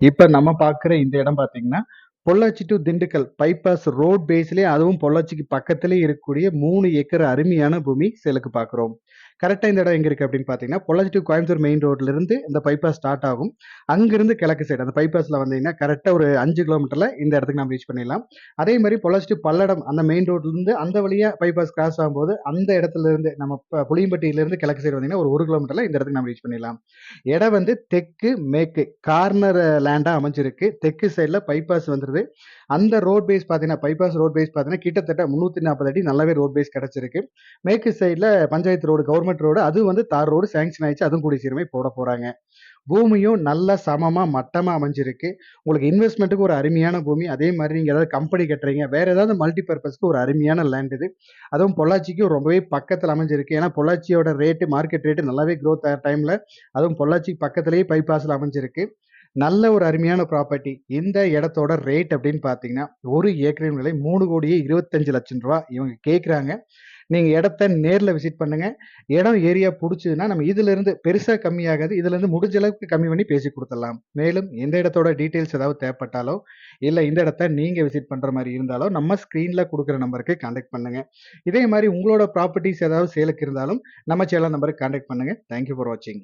இப்ப நம்ம பார்க்குற இந்த இடம் பார்த்தீங்கன்னா, Pollachi to Dindigul bypass road பேஸ்லயே அதுவும் பொள்ளாச்சிக்கு பக்கத்துலேயே இருக்கக்கூடிய மூணு ஏக்கர் அருமையான பூமி சேலுக்கு பார்க்குறோம். கரெக்டாக இந்த இடம் எங்கே இருக்குது அப்படின்னு பார்த்தீங்கன்னா, பொள்ளாச்சி டூ கோயம்புத்தூர் மெயின் ரோட்லேருந்து இந்த பைபாஸ் ஸ்டார்ட் ஆகும். அங்கிருந்து கிழக்கு சைடு அந்த பைபாஸில் வந்தீங்கன்னா, கரெக்டாக ஒரு அஞ்சு கிலோமீட்டரில் இந்த இடத்துக்கு நம்ம ரீச் பண்ணிடலாம். அதே மாதிரி பொள்ளாச்சி டு பல்லடம் அந்த மெயின் ரோட்லேருந்து அந்த வழியாக பைபாஸ் கிராஸ் ஆகும்போது, அந்த இடத்துலேருந்து நம்ம புளியம்பட்டியிலேருந்து கிழக்கு சைடு வந்தீங்கன்னா, ஒரு ஒரு கிலோமீட்டரில் இந்த இடத்துக்கு நம்ம ரீச் பண்ணிடலாம். இடம் வந்து தெற்கு, மேற்கு கார்னர் லேண்டாக அமைஞ்சிருக்கு. தெற்கு சைடில் பைபாஸ் வந்து வருது அந்த ரோட் பேஸ் பார்த்தீங்கன்னா, பைபாஸ் ரோட் பேஸ் பார்த்தீங்கன்னா, கிட்டத்தட்ட 340 அடி நல்லாவே ரோட் பேஸ் கிடைச்சிருக்கு. மேற்கு சைடில் பஞ்சாயத்து ரோடு, கவர்மெண்ட் ரோடு அதுவும் வந்து தார் ரோடு சேங்ஷன் ஆயிடுச்சு. அதுவும் கூடிய சீரமே போட போகிறாங்க பூமியும் நல்ல சமமாக மட்டமாக அமைஞ்சிருக்கு. உங்களுக்கு இன்வெஸ்ட்மெண்ட்டுக்கு ஒரு அருமையான பூமி. அதே மாதிரி நீங்கள் ஏதாவது கம்பெனி கட்டுறீங்க, வேற ஏதாவது மல்டி பர்பஸ்க்கு ஒரு அருமையான லேண்ட் இது. அதுவும் பொள்ளாச்சிக்கு ரொம்பவே பக்கத்தில் அமைஞ்சிருக்கு. ஏன்னா, பொள்ளாச்சியோட ரேட்டு மார்க்கெட் ரேட்டு நல்லாவே க்ரோத் ஆகிற டைமில் அதுவும் பொள்ளாச்சிக்கு பக்கத்துலேயே பைபாஸில் அமைஞ்சிருக்கு. நல்ல ஒரு அருமையான ப்ராப்பர்ட்டி. இந்த இடத்தோட ரேட் அப்படின்னு பார்த்தீங்கன்னா, ஒரு ஏக்கரின் விலை ரூ. 3,25,00,000 இவங்க கேட்குறாங்க. நீங்கள் இடத்த நேரில் விசிட் பண்ணுங்கள் இடம் ஏரியா பிடிச்சதுன்னா நம்ம இதிலிருந்து பெருசாக கம்மியாகாது. இதுலேருந்து முடிஞ்ச அளவுக்கு கம்மி பண்ணி பேசி கொடுத்துடலாம் மேலும் இந்த இடத்தோட டீட்டெயில்ஸ் ஏதாவது தேவைப்பட்டாலோ, இல்லை இந்த இடத்த நீங்கள் விசிட் பண்ணுற மாதிரி இருந்தாலோ, நம்ம ஸ்க்ரீனில் கொடுக்குற நம்பருக்கு கான்டாக்ட் பண்ணுங்கள் இதே மாதிரி உங்களோட ப்ராப்பர்ட்டீஸ் ஏதாவது சேலுக்கு இருந்தாலும், நம்ம சேனல் நம்பருக்கு கான்டாக்ட் பண்ணுங்க. தேங்க் யூ ஃபார் வாட்சிங்.